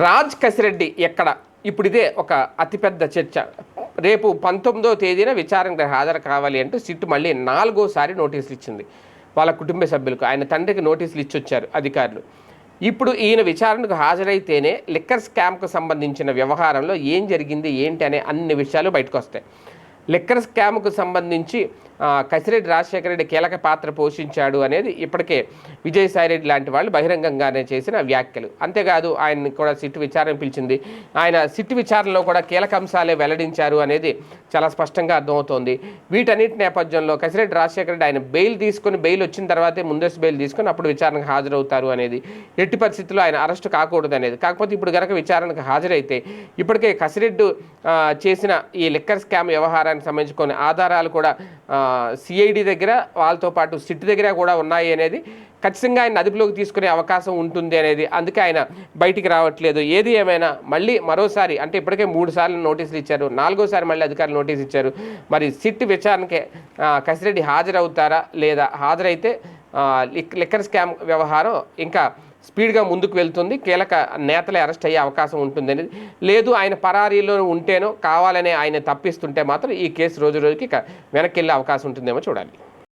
రాజ్ కసిరెడ్డి ఎక్కడ? ఇప్పుడు ఇదే ఒక అతిపెద్ద చర్చ. రేపు పంతొమ్మిదో తేదీన విచారణకు హాజరు కావాలి అంటూ సిట్ మళ్ళీ నాలుగోసారి నోటీసులు ఇచ్చింది. వాళ్ళ కుటుంబ సభ్యులకు ఆయన తండ్రికి నోటీసులు ఇచ్చొచ్చారు అధికారులు. ఇప్పుడు ఈయన విచారణకు హాజరైతేనే లిక్కర్ స్కామ్కు సంబంధించిన వ్యవహారంలో ఏం జరిగింది ఏంటి అనే అన్ని విషయాలు బయటకు వస్తాయి లిక్కర్ స్కామ్కు సంబంధించి కసిరెడ్డి రాజశేఖర రెడ్డి కీలక పాత్ర పోషించాడు అనేది ఇప్పటికే విజయసాయిరెడ్డి లాంటి వాళ్ళు బహిరంగంగానే చేసిన వ్యాఖ్యలు. అంతేకాదు ఆయన్ని కూడా సిట్టు విచారణ పిలిచింది. ఆయన సిట్టు విచారణలో కూడా కీలక అంశాలే వెల్లడించారు అనేది చాలా స్పష్టంగా అర్థమవుతోంది. వీటన్నిటి నేపథ్యంలో కసిరెడ్డి రాజశేఖర రెడ్డి ఆయన బెయిల్ తీసుకుని బెయిల్ వచ్చిన తర్వాతే ముందస్తు బెయిల్ తీసుకుని అప్పుడు విచారణకు హాజరవుతారు అనేది. ఎట్టి పరిస్థితుల్లో ఆయన అరెస్ట్ కాకూడదు అనేది. కాకపోతే ఇప్పుడు గనక విచారణకు హాజరైతే ఇప్పటికే కసిరెడ్డి చేసిన ఈ లిక్కర్ స్కామ్ వ్యవహారానికి సంబంధించి కొన్ని ఆధారాలు కూడా సిఐడి దగ్గర వాళ్ళతో పాటు సిట్ దగ్గర కూడా ఉన్నాయి అనేది ఖచ్చితంగా ఆయన అదుపులోకి తీసుకునే అవకాశం ఉంటుంది అనేది అందుకే ఆయన బయటికి రావట్లేదు. ఏది ఏమైనా మళ్ళీ మరోసారి అంటే ఇప్పటికే మూడు సార్లు నోటీసులు ఇచ్చారు నాలుగోసారి మళ్ళీ అధికారులు నోటీస్ ఇచ్చారు. మరి సిట్ విచారణకి కసిరెడ్డి హాజరవుతారా లేదా? హాజరైతే లిక్- లిక్కర్ స్కామ్ వ్యవహారం ఇంకా స్పీడ్గా ముందుకు వెళ్తుంది. కీలక నేతలే అరెస్ట్ అయ్యే అవకాశం ఉంటుంది అనేది లేదు ఆయన పరారీలో ఉంటేనో కావాలనే ఆయన తప్పిస్తుంటే మాత్రం ఈ కేసు రోజు రోజుకి వెనక్కి వెళ్ళే అవకాశం ఉంటుందేమో చూడాలి.